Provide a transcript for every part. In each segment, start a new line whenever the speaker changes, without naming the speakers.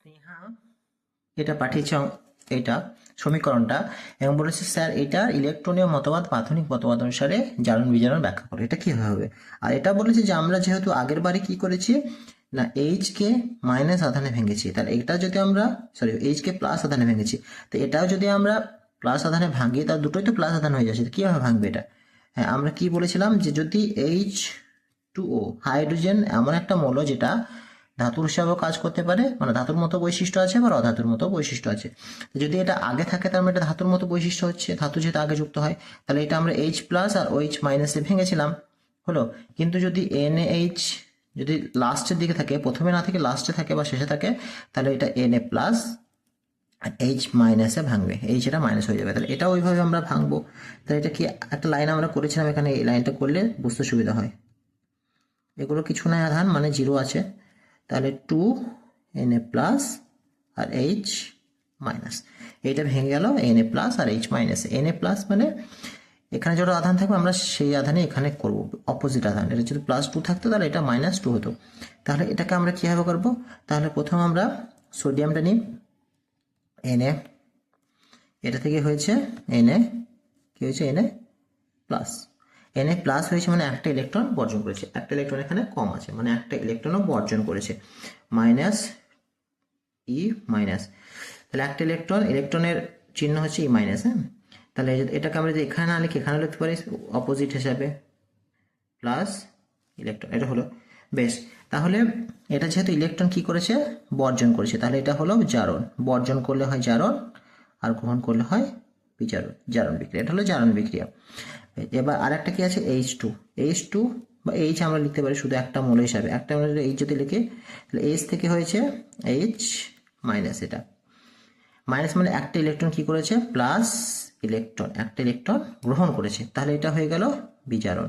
স্নেহা। এটা পাঠিয়েছে এটা সমীকরণটা এবং বলেছে, স্যার, এটা ইলেকট্রনীয় মতবাদ, প্রাথমিক মতবাদ অনুসারে জারণ বিজারণ ব্যাখ্যা করে। এটা কি হবে? আর এটা বলেছে যে আমরা যেহেতু আগের বারে কি করেছি? না এইচ কে মাইনাস আধানে ভেঙেছি। তাহলে এটা যদি আমরা সরি এইচ কে প্লাস আধানে ভেঙেছি, তো এটাও যদি আমরা প্লাস আধানে ভাঙি, তাহলে দুটোই তো প্লাস আধান হয়ে যাচ্ছে। তো কীভাবে ভাঙবে এটা? হ্যাঁ আমরা কি বলেছিলাম যে যদি এইচ টু ও হাইড্রোজেন এমন একটা মৌল যেটা ধাতুর হিসাবেও কাজ করতে পারে মানে ধাতুর মতো বৈশিষ্ট্য আছে বা অধাতুর মতো বৈশিষ্ট্য আছে। যদি এটা আগে থাকে, তার মানে এটা ধাতুর মতো বৈশিষ্ট্য হচ্ছে, ধাতু যেহেতু আগে যুক্ত হয়, তাহলে এটা আমরা এইচ প্লাস আর ওইচ মাইনাসে ভেঙেছিলাম, হলো? কিন্তু যদি এন এইচ যদি লাস্টের দিকে থাকে, প্রথমে না থেকে লাস্টে থাকে বা শেষে থাকে, তাহলে এটা N A plus R H মাইনাসে ভাঙবে। এইচ এটা মাইনাস হয়ে যাবে। তাহলে এটা ওইভাবে আমরা ভাঙবো। তাহলে এটা কি একটা লাইন আমরা করেছিলাম এখানে, এই লাইনটা করলে বুঝতে সুবিধা হয়। এগুলো কিছু নাই আধান মানে জিরো আছে। তাহলে two N A plus R H minus এইটা ভেঙে গেল N A plus R H minus N A plus মানে এখানে যত আধান থাকবে, আমরা সেই আধানে এখানে করব অপোজিট আধান। এটা যদি প্লাস টু থাকতো, তাহলে এটা মাইনাস টু হতো। তাহলে এটাকে আমরা কীভাবে করব? তাহলে প্রথম আমরা সোডিয়ামটা নিই। এনে এটা থেকে হয়েছে এনে কী হয়েছে? এনে প্লাস এনে প্লাস হয়েছে মানে একটা ইলেকট্রন বর্জন করেছে। একটা ইলেকট্রন এখানে কম আছে মানে একটা ইলেকট্রনও বর্জন করেছে। মাইনাস ই মাইনাস তাহলে একটা ইলেকট্রন ইলেকট্রনের চিহ্ন হচ্ছে ই মাইনাস হ্যাঁ? তাহলে এটাকে আমরা যদি এখানে না লিখে, এখানে লিখতে পারি অপোজিট হিসাবে। প্লাস ইলেকট্রন এটা হলো, বেশ। তাহলে এটা যেহেতু ইলেকট্রন কি করেছে? বর্জন করেছে। তাহলে এটা হলো জারণ। বর্জন করলে হয় জারণ, আর গ্রহণ করলে হয় বিজারণ জারণ বিক্রিয়া, এটা হলো জারণ বিক্রিয়া। এবার আরেকটা কি আছে? এইচ টু এইচ টু বা এইচ আমরা লিখতে পারি শুধু একটা মূল হিসাবে। একটা মূল এইচ যদি লিখি, তাহলে এইচ থেকে হয়েছে এইচ মাইনাস এটা। মাইনাস মানে একটা ইলেকট্রন কি করেছে? প্লাস ইলেকট্রন একটা ইলেকট্রন গ্রহণ করেছে। তাহলে এটা হয়ে গেল বিজারণ।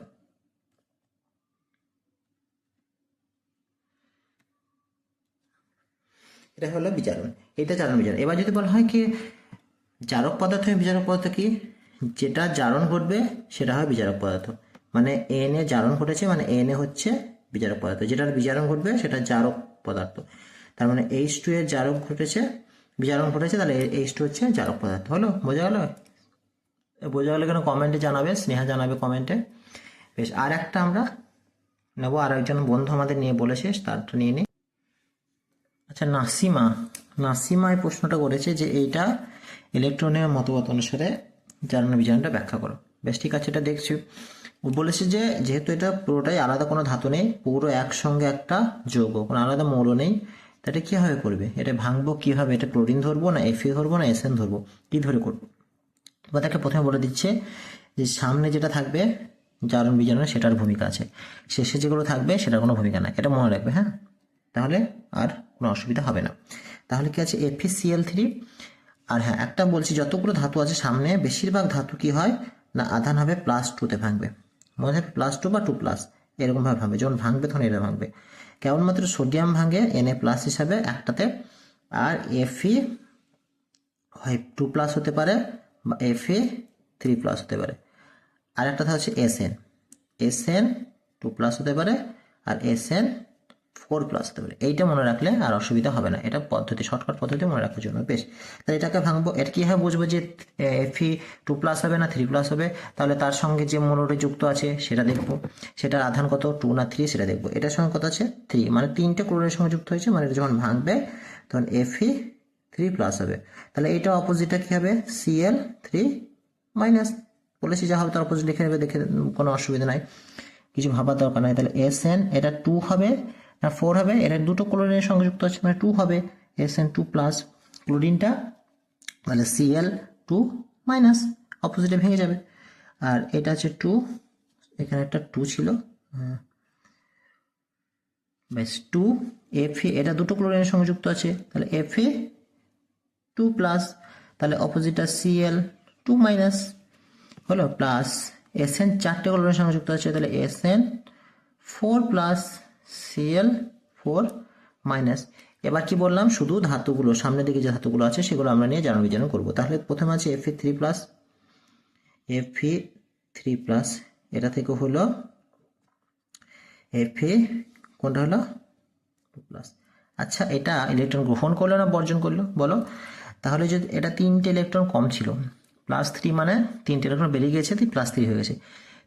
এটা হলো বিচারণ এটা জারণ বিচারণ এবার যদি বলা হয় কি জারক পদার্থ বিজারক পদার্থ কি? যেটা জারণ ঘটবে, সেটা হয় বিজারক পদার্থ। মানে এন এ জারণ ঘটেছে মানে এন এ হচ্ছে বিজারক পদার্থ। যেটার বিজারণ ঘটবে, সেটা জারক পদার্থ। তার মানে এইচ টু এর জারক ঘটেছে বিজারণ ঘটেছে, তাহলে এইচ টু হচ্ছে জারক পদার্থ। হলো? বোঝা গেল? বোঝা গেলে কেন? কমেন্টে জানাবে, স্নেহা জানাবে কমেন্টে। বেশ আর একটা আমরা নেব আর একজন বন্ধু আমাদের নিয়ে বলেছে, তারটা নিয়ে নিই আচ্ছা নাসিমা। নাসিমা এই প্রশ্নটা করেছে যে এইটা ইলেকট্রনের মতবাদ অনুসারে জারণ বিজারণটা ব্যাখ্যা করো। বেশ, ঠিক আছে, এটা দেখছি। ও বলেছে যে, যেহেতু এটা পুরোটাই আলাদা কোনো ধাতু নেই, পুরো একসঙ্গে একটা যৌগ, কোনো আলাদা মৌল নেই তা এটা কীভাবে করবে? এটা ভাঙবো কীভাবে? এটা ক্লোরিন ধরবো না এফি ধরবো না এসএন ধরবো? কী ধরে করব? এবার তাকে প্রথমে বলে দিচ্ছে যে, সামনে যেটা থাকবে জারণ বিজারণে সেটার ভূমিকা আছে। শেষে যেগুলো থাকবে, সেটার কোনো ভূমিকা নাই। এটা মনে রাখবে হ্যাঁ? তাহলে আর কোনো অসুবিধা হবে না। তাহলে কি আছে? এফিসিএল থ্রি আর হ্যাঁ একটা বলছি, যতগুলো ধাতু আছে সামনে, বেশিরভাগ ধাতু কি হয়? না, আধান হবে প্লাস টুতে ভাঙবে। মনে হবে প্লাস টু বা টু প্লাস এরকমভাবে ভাঙবে। যখন ভাঙবে, তখন এটা ভাঙবে। কেবলমাত্র সোডিয়াম ভাঙে এন এ প্লাস হিসাবে একটাতে। আর এফি হয় টু প্লাস হতে পারে, বা এফ এ থ্রি প্লাস হতে পারে। আর একটা হচ্ছে S N S N two plus হতে পারে, আর এস এন ফোর প্লাস পারে এইটা মনে রাখলে আর অসুবিধা হবে না। এটা পদ্ধতি, শর্টকাট পদ্ধতি মনে রাখার জন্য, বেশ। তাহলে এটাকে ভাঙবো এটা কীভাবে বুঝব যে এফি টু প্লাস হবে না থ্রি প্লাস হবে? তাহলে তার সঙ্গে যে মনোরে যুক্ত আছে, সেটা দেখব। সেটার আধান কত? টু না থ্রি সেটা দেখব। এটার সঙ্গে কত আছে? থ্রি মানে তিনটে ক্লোরের সঙ্গে যুক্ত হয়েছে মানে যখন ভাঙবে, তখন এফি থ্রি প্লাস হবে। তাহলে এটা অপোজিটটা কী হবে? সিএল থ্রি মাইনাস বলেছি যা হবে তার অপোজিট লিখে নেবে, দেখে কোনো অসুবিধা নাই। কিছু ভাবার দরকার নাই। তাহলে এস এন এটা টু হবে না ফোর হবে এটা দুটো ক্লোরিনের সঙ্গে যুক্ত হচ্ছে মানে টু হবে। এস এন টু প্লাস ক্লোরিনটা তাহলে সিএল টু মাইনাস অপোজিটে ভেঙে যাবে। আর এটা আছে টু এখানে একটা টু ছিল। বেশ টু এফ এটা দুটো ক্লোরিনের সঙ্গে যুক্ত আছে। তাহলে এফ এ টু প্লাস তাহলে অপোজিটটা সিএল টু মাইনাস হলো প্লাস এস এন চারটে ক্লোরিনের সঙ্গে যুক্ত আছে। তাহলে S N four plus C L four minus এবার কি বললাম? শুধু ধাতুগুলো, সামনের দিকে যে ধাতুগুলো আছে, সেগুলো আমরা নিয়ে জানা বিজারণ করব। তাহলে প্রথমে আছে F three plus F three plus এটা থেকে হলো এফ কোনটা হলো? টু প্লাস আচ্ছা এটা ইলেকট্রন গ্রহণ করল না বর্জন করল? বলো। তাহলে যদি এটা তিনটে ইলেকট্রন কম ছিল প্লাস থ্রি মানে তিনটে ইলেকট্রন বেরিয়ে গেছে প্লাস থ্রি হয়ে গেছে।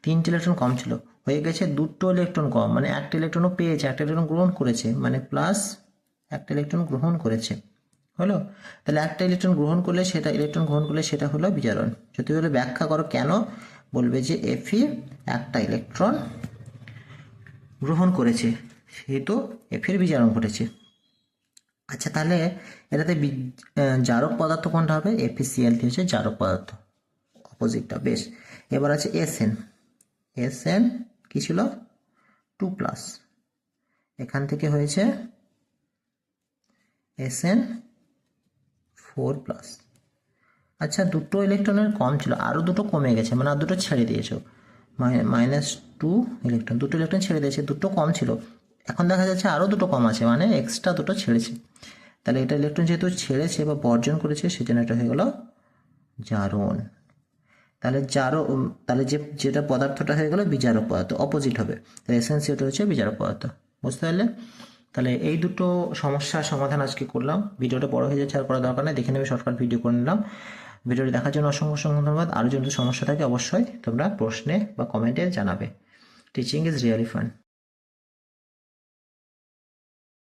তিনটে ইলেকট্রন কম ছিল। হয়ে গেছে দুটো ইলেকট্রন কম মানে একটা ইলেকট্রনও পেয়েছে, একটা ইলেকট্রন গ্রহণ করেছে মানে প্লাস একটা ইলেকট্রন গ্রহণ করেছে। হলো? তাহলে একটা ইলেকট্রন গ্রহণ করলে সেটা ইলেকট্রন গ্রহণ করলে সেটা হলো বিজারণ। যদি বলে ব্যাখ্যা করো কেন, বলবে যে এফি একটা ইলেকট্রন গ্রহণ করেছে সেহেতু এফের বিজারণ ঘটেছে। আচ্ছা তাহলে এটাতে জারক পদার্থ কোনটা হবে? এফিসিএলটি হচ্ছে জারক পদার্থ অপোজিটটা বেশ। এবার আছে এসএন এসএন কি ছিল? টু প্লাস এখান থেকে হয়েছে এসএন ফোর প্লাস আচ্ছা দুটো ইলেকট্রনের কম ছিল আরও দুটো কমে গেছে মানে আর দুটো ছেড়ে দিয়েছ। মাইনাস টু ইলেকট্রন দুটো ইলেকট্রন ছেড়ে দিয়েছে, দুটো কম ছিল। এখন দেখা যাচ্ছে আরও দুটো কম আছে মানে এক্সট্রা দুটো ছেড়েছে। তাহলে এটা ইলেকট্রন যেহেতু ছেড়েছে বা বর্জন করেছে, সেজন্য এটা হয়ে গেল জারণ। তাহলে যারও তাহলে যে, যেটা পদার্থটা হয়ে গেল বিজারক পদার্থ অপোজিট হবে। তাহলে এসেন্সিওটা হচ্ছে বিজারক পদার্থ। বুঝতে পারলে? তাহলে এই দুটো সমস্যার সমাধান আজকে করলাম। ভিডিওটা বড় হয়ে যাচ্ছে আর করা দরকার নেই। দেখে নেবে শর্টকাট ভিডিও করে নিলাম। ভিডিওটি দেখার জন্য অসংখ্য অসংখ্য ধন্যবাদ। আরও যদি সমস্যা থাকে অবশ্যই তোমরা প্রশ্নে বা কমেন্টে জানাবে। Teaching is really fun